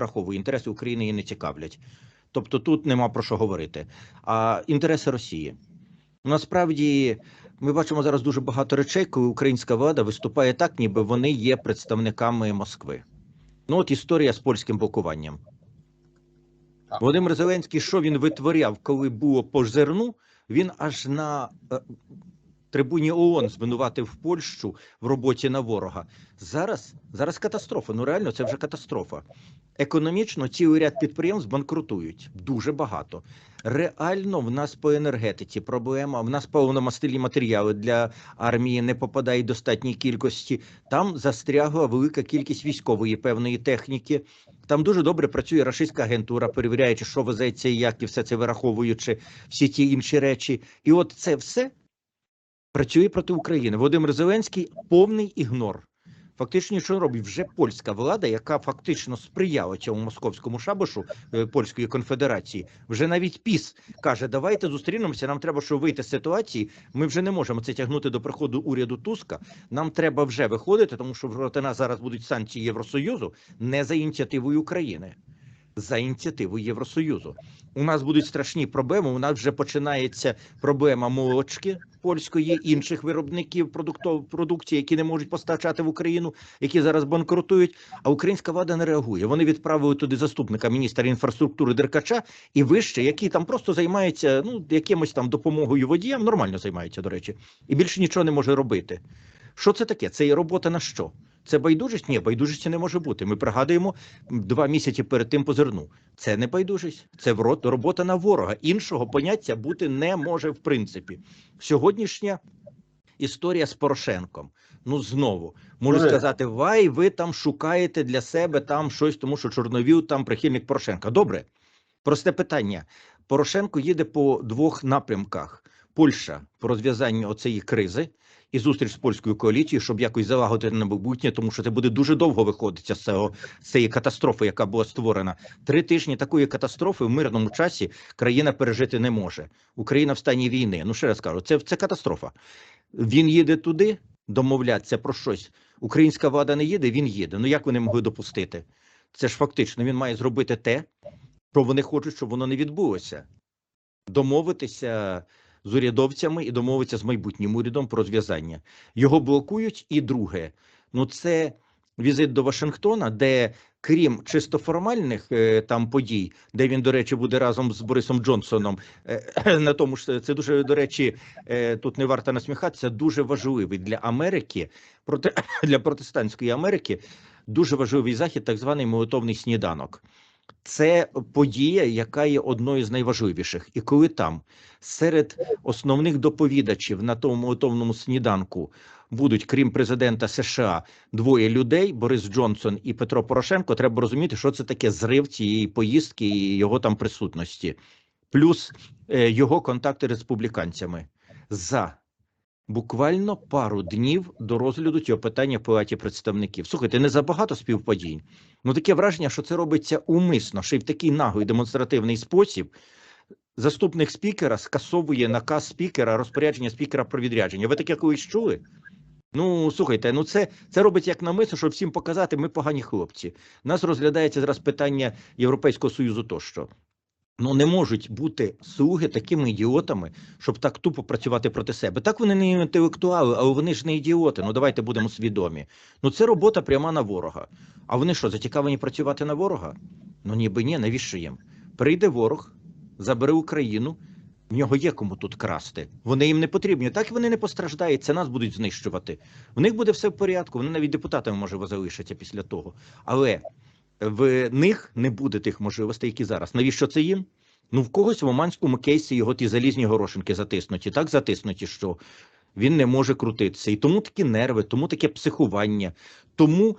враховує. Інтереси України її не цікавлять. Тобто тут нема про що говорити. А інтереси Росії. Насправді ми бачимо зараз дуже багато речей, коли українська влада виступає так, ніби вони є представниками Москви. Ну, от історія з польським блокуванням. Володимир Зеленський, що він витворяв, коли було по зерну, він аж на е, трибуні ООН звинуватив Польщу в роботі на ворога. Зараз, зараз катастрофа. Ну реально, це вже катастрофа. Економічно цілий ряд підприємств банкрутують дуже багато. Реально, в нас по енергетиці проблема. В нас паливно-мастильні матеріали для армії не попадають в достатній кількості. Там застрягла велика кількість військової певної техніки. Там дуже добре працює рашистська агентура, перевіряючи, що везеться і як, і все це вираховуючи всі ті інші речі. І от це все працює проти України. Володимир Зеленський повний ігнор. Фактично, що робить вже польська влада, яка фактично сприяла цьому московському шабашу е, польської конфедерації. Вже навіть піс каже: давайте зустрінемося. Нам треба, щоб вийти з ситуації. Ми вже не можемо це тягнути до приходу уряду Туска. Нам треба вже виходити, тому що проти нас зараз будуть санкції Євросоюзу не за ініціативою України, за ініціативою Євросоюзу. У нас будуть страшні проблеми. У нас вже починається проблема молочки польської, інших виробників продуктов продукції, які не можуть постачати в Україну, які зараз банкрутують. А українська влада не реагує. Вони відправили туди заступника міністра інфраструктури Деркача і вище, який там просто займається ну якимось там допомогою водіям. Нормально займається, до речі, і більше нічого не може робити. Що це таке? Це є робота на що? Це байдужість? Ні, байдужості не може бути. Ми пригадуємо два місяці перед тим по зерну. Це не байдужість, це робота на ворога. Іншого поняття бути не може в принципі. Сьогоднішня історія з Порошенком. Ну знову можу Добре. сказати, вай, ви там шукаєте для себе там щось, тому що Чорновіл там прихильник Порошенка. Добре, просте питання. Порошенко їде по двох напрямках: Польща по розв'язанню оцеї кризи і зустріч з польською коаліцією, щоб якось залагодити на майбутнє, тому що це буде дуже довго виходити з цього з цієї катастрофи, яка була створена. Три тижні такої катастрофи в мирному часі країна пережити не може. Україна в стані війни. Ну ще раз кажу, це, це катастрофа. Він їде туди домовлятися про щось. Українська влада не їде, він їде. Ну як вони могли допустити? Це ж фактично він має зробити те, що вони хочуть, щоб воно не відбулося. Домовитися з урядовцями і домовитися з майбутнім урядом про розв'язання. Його блокують. І друге, ну це візит до Вашингтона, де крім чисто формальних е, там подій, де він, до речі, буде разом з Борисом Джонсоном, е, на тому ж це дуже до речі, е, тут не варто насміхатися. Дуже важливий для Америки, проти для протестантської Америки. Дуже важливий захід, так званий молитовний сніданок. Це подія, яка є одною з найважливіших. І коли там серед основних доповідачів на тому молитовному сніданку будуть, крім президента США, двоє людей: Борис Джонсон і Петро Порошенко, треба розуміти, що це таке зрив цієї поїздки і його там присутності, плюс е, його контакти з республіканцями за буквально пару днів до розгляду цього питання в палаті представників. Слухайте, не забагато співпадінь. Ну таке враження, що це робиться умисно, ще й в такий наглий демонстративний спосіб. Заступник спікера скасовує наказ спікера, розпорядження спікера про відрядження. Ви таке колись чули? Ну слухайте, ну це, це робить як намисно, щоб всім показати, ми погані хлопці. Нас розглядається зараз питання Європейського союзу тощо. Ну не можуть бути слуги такими ідіотами, щоб так тупо працювати проти себе. Так вони не інтелектуали, але вони ж не ідіоти. Ну давайте будемо свідомі. Ну це робота пряма на ворога. А вони що, зацікавлені працювати на ворога? Ну ніби ні, навіщо їм? Прийде ворог, забере Україну. В нього є кому тут красти. Вони їм не потрібні. Так вони не постраждають. Це нас будуть знищувати. В них буде все в порядку. Вони навіть депутатами можливо залишаться після того. Але в них не буде тих можливостей, які зараз. Навіщо це їм? Ну, в когось в оманському кейсі його ті залізні горошинки затиснуті, так затиснуті, що він не може крутитися. І тому такі нерви, тому таке психування, тому